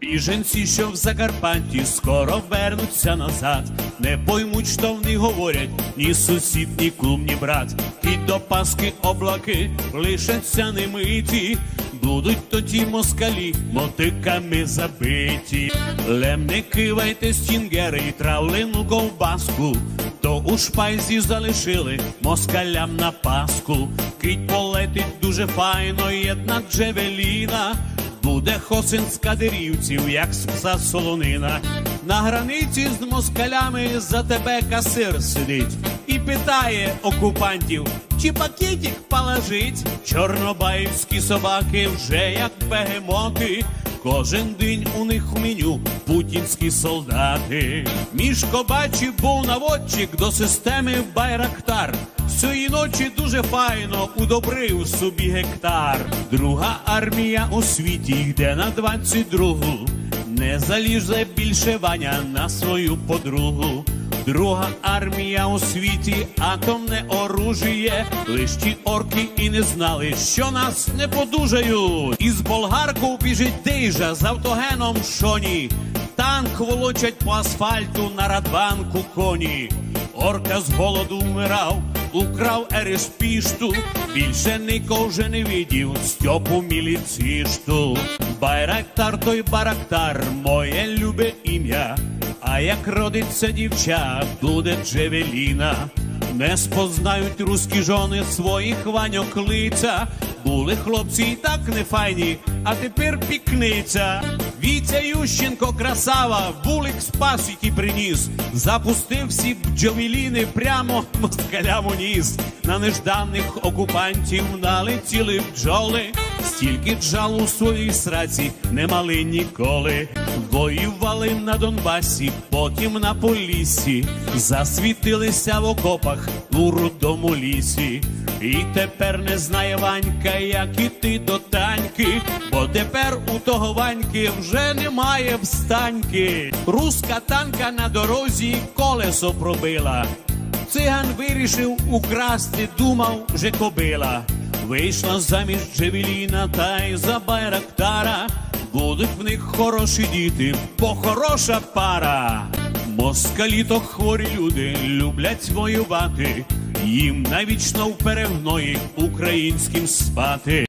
Біженці, що в Закарпатті, скоро вернуться назад. Не поймуть, що в них говорять ні сусід, ні кум, ні брат. І до Паски облаки лишаться немиті. Будуть тоді москалі мотиками забиті. Лем не кивайте стінгери і травлену ковбаску. То у шпайзі залишили москалям на паску. Кить полетить дуже файно, єднак джевеліна. Буде хосин з кадирівців, як з пса солонина. На границі з москалями за тебе касир сидить питає окупантів, чи пакетик положить. Чорнобаївські собаки вже як бегемоти. Кожен день у них в меню путінські солдати. Мішко бачив був наводчик до системи Байрактар. Цієї ночі дуже файно удобрив собі гектар. Друга армія у світі йде на 22-гу. Не залізе більше Ваня на свою подругу. Друга армія у світі, атомне оружіє. Лиш ті орки і не знали, що нас не подужають. Із болгарку біжить дейжа з автогеном шоні. Танк волочать по асфальту на радванку коні. Орка з голоду вмирав, украв ереспішту, більше нікого вже не видів Стьопу міліцішту. Байрактар той барактар, моє любе ім'я. А як родиться дівча, буде Джевеліна. Не спознають руські жони своїх ваньок лиця. Були хлопці і так нефайні, а тепер пікниця. Вітя Ющенко красава, вулик спас і приніс. Запустив всі бджовіліни прямо москалям у ніс. На нежданих окупантів налетіли бджоли. Стільки джалу у своїй сраці не мали ніколи. Воювали на Донбасі, потім на Поліссі, засвітилися в окопах у рудому лісі. І тепер не знає Ванька, як іти до таньки, бо тепер у того Ваньки вже немає встаньки. Руська танка на дорозі колесо пробила. Циган вирішив украсти, думав вже кобила. Вийшла заміж Джевеліна та й за Байрактара. Будуть в них хороші діти, бо хороша пара. Москалі то хворі люди люблять воювати. Їм навічно в перегної українським спати.